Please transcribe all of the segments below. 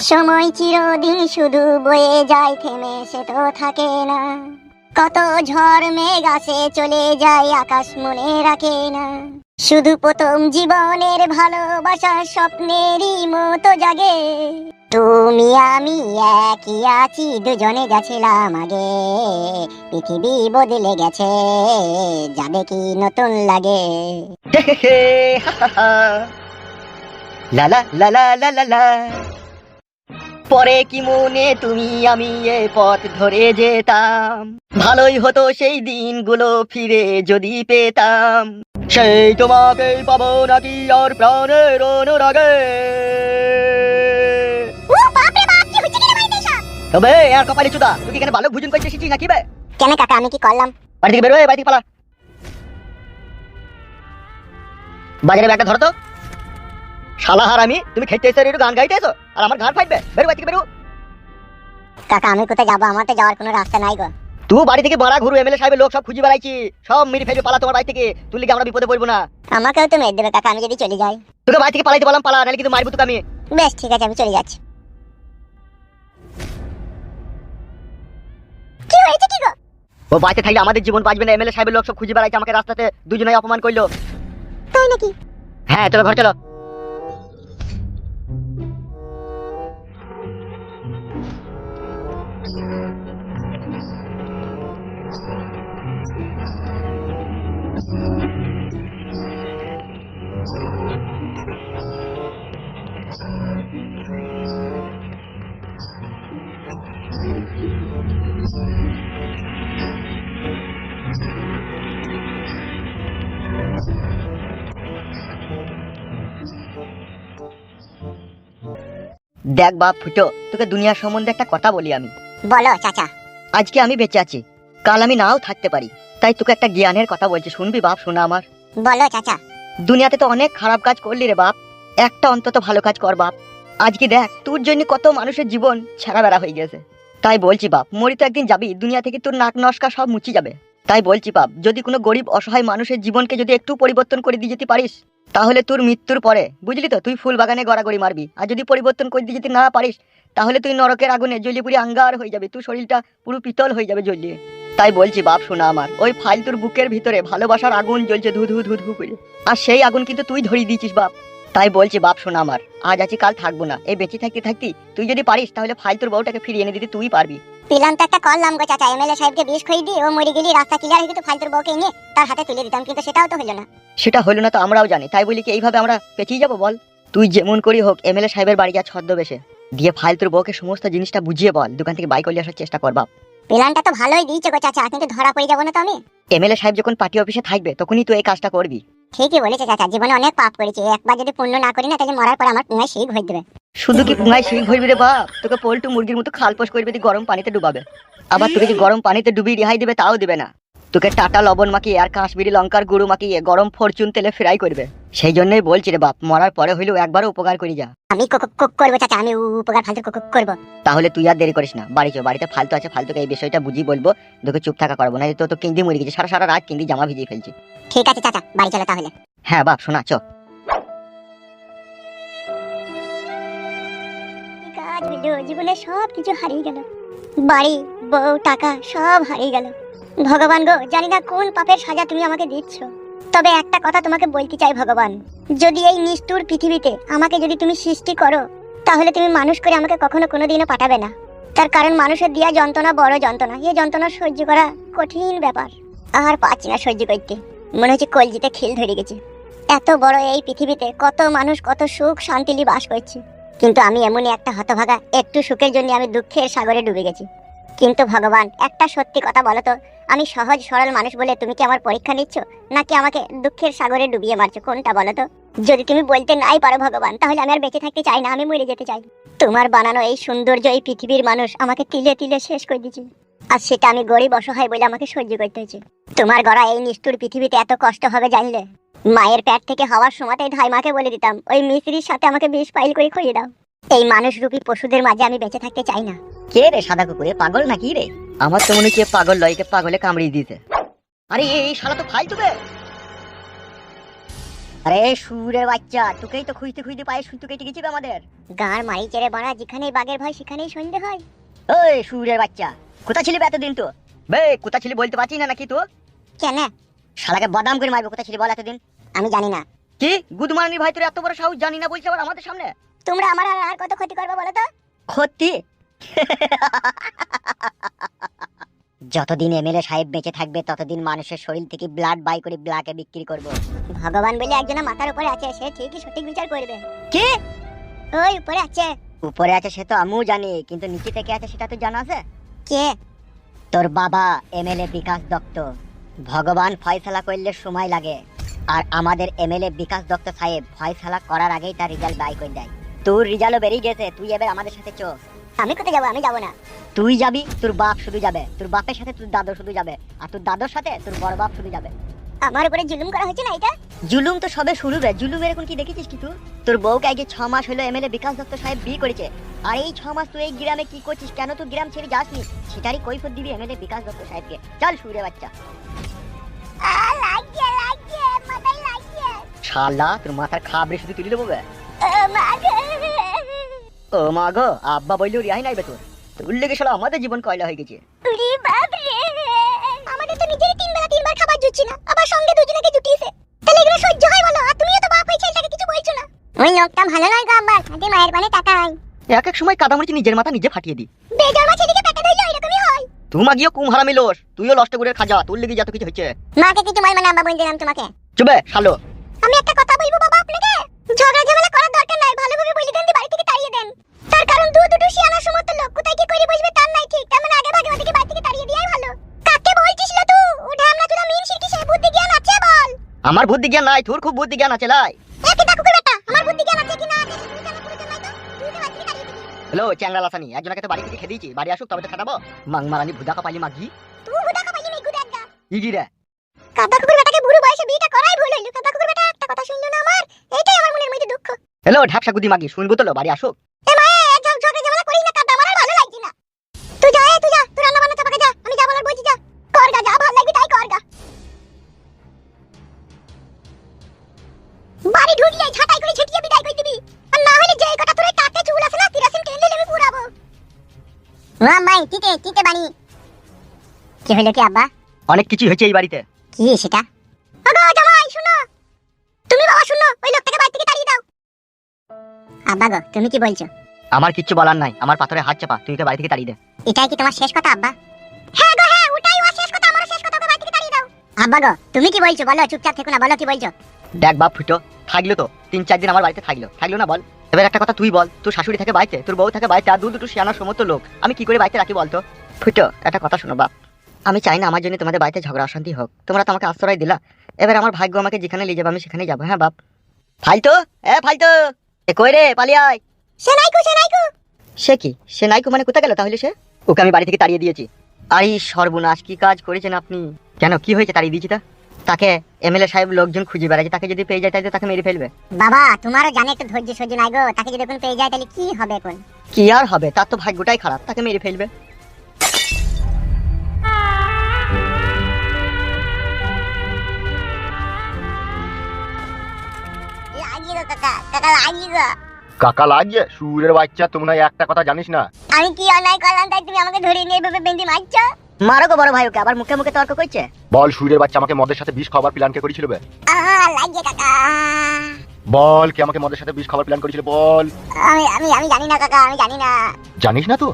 সময় চিরদিন শুধু বয়ে যায়, থেমে সে তো থাকে না। কত ঝড় মেঘ আসে, চলে যায়, আকাশ মনে রাখে না। শুধু প্রথম জীবনের ভালোবাসা, স্বপ্নেরই মতো জাগে। তুমি আমি একই আছি, দুজনে গেছিলাম আগে। পৃথিবী বদলে গেছে, যাবে কি নতুন লাগে? লা লা লা। পরে কি মনে তুমি আমি এ পথ ধরে যেতাম? ভালোই হতো সেই দিনগুলো ফিরে যদি পেতাম। সেই তোমাকে পাবো নাকি আর প্রাণের অনুরাগে? তবে আর কপালে চুদা তুই কি এখানে ভালো ভোজন করতে এসেছিস নাকি বে? কেন কাকা আমি কি করলাম? বাড়ি থেকে বেরোয় বাড়ি থেকে পালা। বাজারে ব্যাগটা ধরো তো আমি তুমি খেতে এসে একটু গান গাইতে এসো আর আমার গান ফাইটবে বেরো বাড়ি থেকে বেরো। কাকা আমি কোথায় যাব? আমার তো যাওয়ার কোনো রাস্তা নাই গো। তুই বাড়ি থেকে বাড়া ঘুরু এমএলএ সাহেবের লোক সব খুঁজে বেড়াইছি। সব মেরে ফেলবে পালা তোমার বাড়ি থেকে। তুই লিখে আমরা বিপদে পড়ব না। আমাকেও তো মেরে দেবে কাকা আমি যদি চলে যাই। তোকে বাড়ি থেকে পালাইতে বললাম পালা নাহলে কিন্তু মারবো তোকে আমি। বেশ ঠিক আছে আমি চলে যাচ্ছি। ও বাড়িতে থাকলে আমাদের জীবন বাঁচবে না এমএলএ সাহেবের লোক সব খুঁজে বেড়াইছে আমাকে রাস্তাতে দুজনে অপমান করল। তাই নাকি? হ্যাঁ চলো ঘর চলো। দেখ বাপ ফুটো তোকে দুনিয়ার সম্বন্ধে একটা কথা বলি আমি। বলো চাচা। আজকে আমি বেঁচে আছি। কাল আমি নাও থাকতে পারি। তাই তোকে একটা জ্ঞানের কথা বলছি শুনবি বাপ শোনা আমার। বলো চাচা। দুনিয়াতে তো অনেক খারাপ কাজ করলি রে বাপ। একটা অন্তত ভালো কাজ কর বাপ। আজকে দেখ তোর জন্য কত মানুষের জীবন ছেঁড়া বেড়া হয়ে গেছে। তাই বলছি বাপ মরি তো একদিন যাবি দুনিয়া থেকে তোর নাক নস্কা সব মুচি যাবে। তাই বলছি বাপ, যদি কোনো গরিব অসহায় মানুষের জীবনকে যদি একটু পরিবর্তন করে দিয়ে যেতে পারিস, তাহলে তোর মৃত্যুর পরে, বুঝলি তো, তুই ফুল বাগানে গড়াগড়ি মারবি। আর যদি পরিবর্তন করে দিয়ে যেতে না পারিস, তাহলে তুই নরকের আগুনে জ্বলিয়ে পুরি আঙ্গার হয়ে যাবে তুই শরীরটা পুরো পিতল হয়ে যাবে জ্বলিয়ে তাই বলছি বাপ, শোনা আমার, ওই ফালতুর বুকের ভিতরে ভালোবাসার আগুন জ্বলছে ধু ধু ধু ধু করে। আর সেই আগুন কিন্তু তুই ধরিয়ে দিয়েছিস বাপ। তাই বলছি বাপ, শোনা আমার, আজ আছি, কাল থাকব না। এই বেঁচে থাকতে থাকতি তুই যদি পারিস, তাহলে ফালতুর বউটাকে ফিরিয়ে এনে দিতে তুই পারবি। পিলাম তো একটা করলাম গো চাচা এমএলএ সাহেবকে বিষ খাই দিয়ে ও মরে গেলি রাস্তা ক্লিয়ার হয়ে গেছে ফালতুর বউকে এনে তার হাতে তুলে দিতাম কিন্তু সেটাও তো হলো না। সেটা হলো না তো আমরাও জানি তাই বলি কি এইভাবে আমরা পেঁচিয়ে যাব বল? তুই যেমন করি হোক এমএলএ সাহেবের বাড়ি যা ছদ্মবেশে। দিয়ে ফালতুর বউকে সমস্ত জিনিসটা বুঝিয়ে বল দোকান থেকে বাইক করে আসার চেষ্টা কর বাপ। প্ল্যানটা তো ভালোই দিয়েছে গো চাচা কিন্তু ধরা পড়ে যাব না তো আমি। এমএলএ সাহেব যখন পার্টি অফিসে থাকবে তখনই তুই এই কাজটা করবি। ঠিকই বলেছে চাচা, জীবনে অনেক পাপ করেছি, একবার যদি পুণ্য না করি না, তাহলে মরার পর আমার পুঙ্গায় শিখ হয়ে দেবে। শুধু কি পুঙ্গায় শিখ হইবি রে বাপ? তোকে পোল্টু মুরগির মতো খালপোষ করবে তুই গরম পানিতে ডুবাবে। আবার তোকে যদি গরম পানিতে ডুবিয়ে রেহাই দেবে, তাও দেবে না। তোকে টাটা লবণ মাখিয়ে আর কাশ্মীরি লঙ্কার গুঁড়ো মাখিয়ে গরম ফরচুন তেলে ফ্রাই করবে। সেই জন্যই বলছি রে বাপ মরার পরে হইলেও একবারও উপকার করি যা। আমি করব চাচা আমি উপকার ফালতু করব। তাহলে তুই আর দেরি করিস না বাড়ি চো বাড়িতে ফালতু আছে ফালতুকে এই বিষয়টা বুঝি বলব তোকে চুপ থাকা করব না তো তো কিন্দি মরে গেছে সারা সারা রাত কিন্দি জামা ভিজিয়ে ফেলছি। ঠিক আছে চাচা বাড়ি চলো তাহলে। হ্যাঁ বাপ শোনা চ। জীবনে সব কিছু হারিয়ে গেল। বাড়ি বউ টাকা সব হারিয়ে গেল। ভগবান গো, জানি না কোন পাপের সাজা তুমি আমাকে দিচ্ছ। তবে একটা কথা তোমাকে বলতে চাই ভগবান। যদি এই নিষ্ঠুর পৃথিবীতে আমাকে যদি তুমি সৃষ্টি করো, তাহলে তুমি মানুষ করে আমাকে কখনো কোনোদিনও পাঠাবে না। তার কারণ মানুষের দিয়া যন্ত্রণা বড় যন্ত্রণা। এই যন্ত্রণা সহ্য করা কঠিন ব্যাপার। আর পাচ্ছি না সহ্য করতে। মনে হচ্ছে কলজিতে খিল ধরে গেছে। এত বড় এই পৃথিবীতে কত মানুষ কত সুখ শান্তিলি বাস করছে। কিন্তু আমি এমনই একটা হতভাগা, একটু সুখের জন্য আমি দুঃখের সাগরে ডুবে গেছি। কিন্তু ভগবান, একটা সত্যি কথা বলো তো। আমি সহজ, সরল মানুষ বলে তুমি কি আমার পরীক্ষা নিচ্ছ? নাকি আমাকে দুঃখের সাগরে ডুবিয়ে মারছো? কোনটা বলো তো? যদি তুমি বলতে নাই পারো ভগবান, তাহলে আমি আর বেঁচে থাকতে চাই না, আমি মরে যেতে চাই। তোমার বানানো এই সৌন্দর্য, এই পৃথিবীর মানুষ আমাকে তিলে তিলে শেষ করে দিয়েছে। আর সেটা আমি গরিব অসহায় বলে আমাকে সহ্য করতে হয়েছে। তোমার গড়া এই নিষ্ঠুর পৃথিবীতে এত কষ্ট হবে জানলে? মায়ের প্যাট থেকে হওয়ার সময়তেই ধাই মাকে বলে দিতাম, ওই মিস্ত্রির সাথে আমাকে বিষ ফাইল করে খুঁজে দাও। এই মানুষ রূপী পশুদের মাঝে আমি বেঁচে থাকতে চাই না। কে রে সাদা কুকুরে? পাগল নাকি রে? আমার তো মনে হচ্ছে পাগল লয়কে পাগলে কামড়িয়ে দিয়েছে। আরে এই শালা তো ফালতু বে! আরে সুরের বাচ্চা তোকেই তো খুঁজতে খুঁজতে পায়ে সুতো কেটে গেছি বে আমাদের। গাঁর মারি চেড়ে বাড়া যেখানেই বাঘের ভয় সেখানেই সন্ধে হয়। ওই সুরের বাচ্চা কোথা ছিলি এতদিন তো বে কোথা ছিলি বলতে পারছিস না নাকি তো কেন? শালাকে বাদাম করে মারবে কোথা ছিলি বল এতদিন? আমি জানি না। কি? গুদমারানি ভাই তোর এত বড় সাহস জানি না বলছে আবার আমাদের সামনে? তোমরা আমার আর আর কত ক্ষতি করবে বলো তো? ক্ষতি? যতদিন এমএলএ সাহেব বেঁচে থাকবে ততদিন মানুষের শরীর থেকে ব্লাড বাই করে ব্লাকে বিক্রি করব। ভগবান বলে একজন মাথার উপরে আছে সে ঠিকই সঠিক বিচার করবে। কি? ওই উপরে আছে। উপরে আছে সে তো আমিও জানি কিন্তু নিচে থেকে আছে সেটা তো জানা আছে? কে? তোর বাবা এমএলএ বিকাশ দত্ত। ভগবান ফয়সালা করলে সময় লাগে। আর আমাদের এমএলএ বিকাশ দত্ত সাহেব ফয়সালা করার আগেই তার রেজাল্ট বাই করে দেয়। তোর রেজাল্টও বেরিয়ে গেছে তুই এবার আমাদের সাথে চো। আমি কোথায় যাব? আমি যাব না। তুই যাবি তোর বাপ শুধু যাবে। তোর বাপের সাথে তোর দাদু শুধু যাবে। আর তোর দাদুর সাথে তোর বড় বাপ শুধু যাবে। আমার উপরে জুলুম করা হচ্ছে না এটা? জুলুম তো সবে শুরু রে। জুলুমের এখন কি দেখেছিস কি তুই? তোর বউকে আগে ছ মাস হলো এমএলএ বিকাশ দত্ত সাহেব বিয়ে করেছে। আর এই ছ মাস তুই এই গ্রামে কি করছিস? কেন তুই গ্রাম ছেড়ে যাসনি? সেটারই কৈফত দিবি এমএলএ বিকাশ দত্ত সাহেবকে। চল সুরে বাচ্চা। শালা তোর মাথার খাবরে শুধু তুলে দেবো ও মা গো আব্বা রিহাই নাই বে তোর তোর লেগে শালা আমাদের জীবন কয়লা হয়ে গেছে। উরি বাপ রে। আমাদের তো নিজেরই তিন বেলা তিনবার খাবার জুটছে না আবার সঙ্গে দুজনকে জুটিয়েছে। তাহলে এগুলো সহ্য হয় বলো আর তুমিও তো বাপ হয়ে ছেলেটাকে কিছু বলছো না। ওই লোকটা ভালো নয় গো আব্বা মায়ের পানে টাকা হয়। এক এক সময় নিজের মাথা নিজে ফাটিয়ে দি পেটে ধরলে এরকমই হয়। তুমা গিয়ে কুম হারামি লোস তুইও লষ্ট করে খাজা তোর লেগে যত কিছু হচ্ছে মাকে কিছু বলবে না আব্বা বলে দিলাম তোমাকে। চুবে শালো। আমি একটা কথা বলব বাবা আপনাকে? ঝগড়া ঝামেলা করার দরকার নাই ভালোভাবে বলে দেন বাড়ি থেকে কারণ দু দুটো শিয়ানা সমস্ত লোক। কোথায় কি করে বসবে তার নাই ঠিক। তার মানে আগে ভাগে ওদিকে বাড়ি থেকে তাড়িয়ে দেওয়াই ভালো। কাকে বলছিস লো তুই? উঠে আমরা তুই মিন শিখি সে বুদ্ধি জ্ঞান আছে বল। আমার বুদ্ধি জ্ঞান নাই তোর খুব বুদ্ধি জ্ঞান আছে লাই। একে ডাকু করে বেটা আমার বুদ্ধি জ্ঞান আছে কি না আছে? তুই কেন করে নাই তো? তুই তো বাড়ি থেকে তাড়িয়ে দিবি হ্যালো চ্যাংরা লাসানি একজনকে তো বাড়ি থেকে খেয়ে দিয়েছি। বাড়ি আসুক তবে তো খাটাবো। মাংমারানি ভুদা কাপালি মাগি। তুই কামাইলি নেই গুদা একটা। ইডি রে। কাদা কুকুর বেটাকে বুড়ো বয়সে বিয়েটা করাই ভুল হইল। কাদা কুকুর বেটা একটা কথা শুনলো না আমার? এইটাই আমার মনের মধ্যে দুঃখ। হ্যালো ঢাকসা গুদি মাগি শুনব তো লো, বাড়ি আসুক। এ মায়ে টিকে বাড়ি? কি হলো কি আব্বা? অনেক কিছু হয়েছে এই বাড়িতে। কি সেটা? আগো জামাই শুনো। তুমি বাবা শুনো ওই লোকটাকে বাড়ি থেকে তাড়িয়ে দাও। আব্বা গো তুমি কি বলছো? আমার কিচ্ছু বলার নাই আমার পাথরে হাত চাপা তুই ওকে বাড়ি থেকে তাড়িয়ে দে। এটাই কি তোমার শেষ কথা আব্বা? হ্যাঁ গো হ্যাঁ ওটাই ওর শেষ কথা আমারও শেষ কথা ওকে বাড়ি থেকে তাড়িয়ে দাও। আব্বা গো তুমি কি বলছো? বলো চুপচাপ থেকো না বলো কি বলছো? দেখ বাপ ফুটো থাকল তো তিন চার দিন আমার বাড়িতে থাকল। থাকল না বল? এবার একটা কথা তুই বল তোর শাশুড়ি থাকে বাড়িতে তোর বউ থাকে বাড়িতে আর দু দুটো শিয়ানোর সমস্ত লোক। আমি কি করে বাড়িতে রাখি বলতো? ফুটো একটা কথা শোনো বাপ। আমি চাই না আমার জন্য তোমাদের বাড়িতে ঝগড়া অশান্তি হোক। তোমরা তো আমাকে আশ্রয় দিলা। এবার আমার ভাগ্য আমাকে যেখানে নিয়ে যাবে আমি সেখানে যাব হ্যাঁ বাপ? ফালতো! এ ফালতো! এ কই রে পালিয়ে আয়! সে নাইকু সে নাইকু সে কি? সে নাইকো মানে কোথায় গেল তাহলে সে? ওকে আমি বাড়ি থেকে তাড়িয়ে দিয়েছি। আরে সর্বনাশ কি কাজ করেছেন আপনি? কেন কি হয়েছে তাড়িয়ে দিয়েছি তা? তাকে এমএলএ সাহেব লোকজন খুঁজে বেড়াচ্ছে তাকে যদি পেয়ে যায় তাহলে তাকে মেরে ফেলবে। বাবা তোমারও জানে একটু ধৈর্য সহ্য নাই গো। তাকে যদি এখন পেয়ে যায় তাহলে কি হবে এখন? কি আর হবে? তার তো ভাগ্যটাই খারাপ তাকে মেরে ফেলবে। কাকা কাকা লাগিয়ে গো। কাকা লাগছে? সুরের বাচ্চা তোমরা একটা কথা জানিস না? আমি কি অন্যায় করলাম তাই তুমি আমাকে ধরে নিয়ে এভাবে বেঁধে মারছো? মারো গো বড় ভাই ওকে আবার মুখে মুখে তর্ক করছে? বল সুরের বাচ্চা আমাকে মদের সাথে বিষ খাবার প্ল্যান কে করেছিল বে? লাগিয়ে কাকা। বল কে আমাকে মদের সাথে বিষ খাবার প্ল্যান করেছিল বল। আমি আমি আমি জানি না কাকা আমি জানি না। জানিস না তো?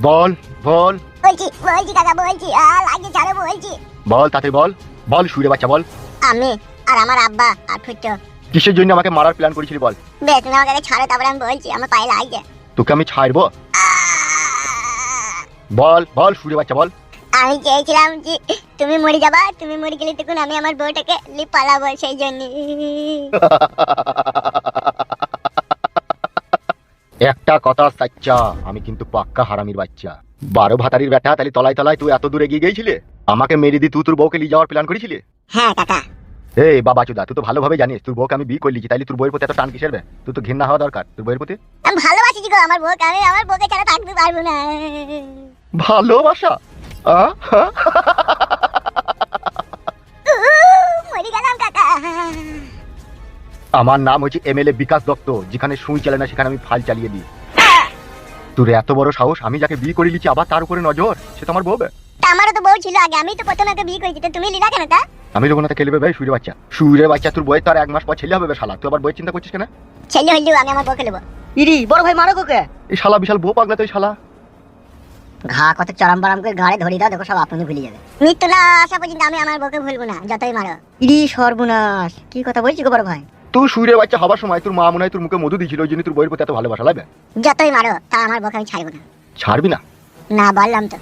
বল বল। বলছি বলছি কাকা বলছি আ লাগিয়ে ছাড়ো বলছি। বল তাতে বল। বল সুরের বাচ্চা বল। আমি আর আমার আব্বা আর ফুটো কিসের জন্য আমাকে মারার প্ল্যান করেছিলি বল? বেশ তুমি আমাকে ছাড়ো তারপরে আমি বলছি আমার পায়ে লাগছে তোকে আমি ছাড়বো? বল বল সুরের বাচ্চা বল। আমি চেয়েছিলাম যে তুমি মরে যাবা তুমি মরে গেলে তখন আমি আমার বউটাকে লি পালাবো সেই জন্য। একটা কথা সাচ্চা আমি কিন্তু পাক্কা হারামির বাচ্চা। বারো ভাতারির বেটা তাহলে তলায় তলায় তুই এত দূরে গিয়ে গিয়েছিলে? আমাকে মেরে দি তুই তোর বউকে নিয়ে যাওয়ার প্ল্যান করেছিলি? হ্যাঁ কাকা। এই বাবা চুদা তুই তো ভালোভাবে জানিস তোর বউকে আমি বিয়ে করলিছি তাইলে তোর বউয়ের প্রতি এত টান কিসের বে? তুই তো ঘৃণা হওয়া দরকার তোর বউয়ের প্রতি? আমি ভালোবাসি গো আমার বউকে? আমি আমার বউকে ছাড়া থাকতে পারব না। ভালোবাসা? আমার নাম হচ্ছে এমএলএ বিকাশ দত্ত যেখানে সুই চালে না সেখানে আমি ফাল চালিয়ে দিই। তোর এত বড় সাহস আমি যাকে বিয়ে করে নিচ্ছি আবার তার উপরে নজর? সে তো আমার বউ আমারও তো বউ ছিল আগে আমি তো প্রথমে ওকে বিয়ে করেছি তো তুমি লিলা কেন তা? আমি যখন খেলবে ভাই সুইরে বাচ্চা। সুইরে বাচ্চা তোর বইয়ের তার এক মাস পর ছেলে হবে বে শালা। তুই আবার বইয়ের চিন্তা করছিস কেন? ছেলে হইলেও আমি আমার বউকে নেব। ইরি বড় ভাই মারো কোকে এই শালা বিশাল বউ পাগলা তুই শালা। ঘা কত চরম বারাম করে ঘাড়ে ধরে দাও দেখো সব আপনি ভুলে যাবে। মৃত্যু না আসা পর্যন্ত আমি আমার বউকে ভুলবো না যতই মারো। ইরি সর্বনাশ কি কথা বলছি গোবর ভাই? তুই সুইরে বাচ্চা হবার সময় তোর মা মনে হয় তোর মুখে মধু দিয়েছিল ওই জন্য তোর বইয়ের প্রতি এত ভালোবাসা লাগবে যতই মারো তা আমার বউকে আমি ছাড়বো না। ছাড়বি না? না বললাম তো।